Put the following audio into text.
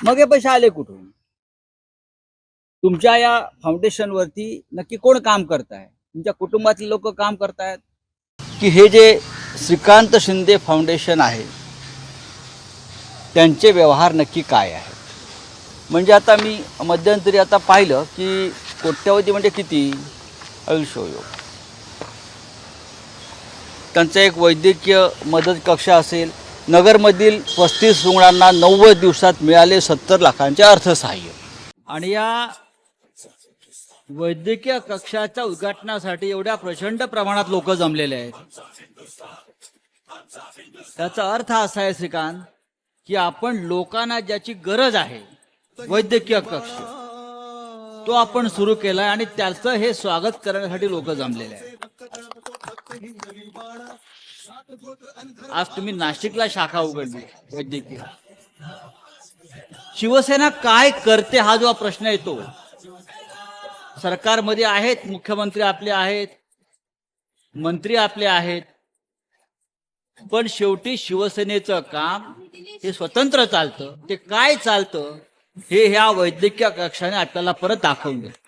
मग हे पैसे आले कुठून? तुमच्या या फाउंडेशनवरती नक्की कोण काम करत आहे तुमच्या कुटुंबातले लोक काम करतायत? की हे जे श्रीकांत शिंदे फाउंडेशन आहे त्यांचे व्यवहार नक्की काय आहेत? म्हणजे आता मी मध्यंतरी आता पाहिलं की कोट्यावधी म्हणजे किती? आयुष्य त्यांचा एक वैद्यकीय मदत कक्ष असेल नगरमधील पस्तीस रुग्णांना नव्वद दिवसात मिळाले सत्तर लाखांचे अर्थसहाय्य. आणि या वैद्यकीय कक्षाच्या उद्घाटनासाठी एवढ्या प्रचंड प्रमाणात लोक जमलेले आहेत. त्याचा अर्थ असा आहे श्रीकांत की आपण लोकांना ज्याची गरज आहे वैद्यकीय कक्ष तो आपण सुरू केलाय आणि त्याचं हे स्वागत करण्यासाठी लोक जमलेले आहेत. आज तुम्ही नाशिकला शाखा उघडली वैद्यकीय. शिवसेना काय करते हा जो प्रश्न येतो सरकारमध्ये आहेत मुख्यमंत्री आपले आहेत मंत्री आपले आहेत पण शेवटी शिवसेनेचं काम हे स्वतंत्र चालतं ते काय चालतं हे ह्या वैद्यकीय कक्षाने आपल्याला परत दाखवून देत.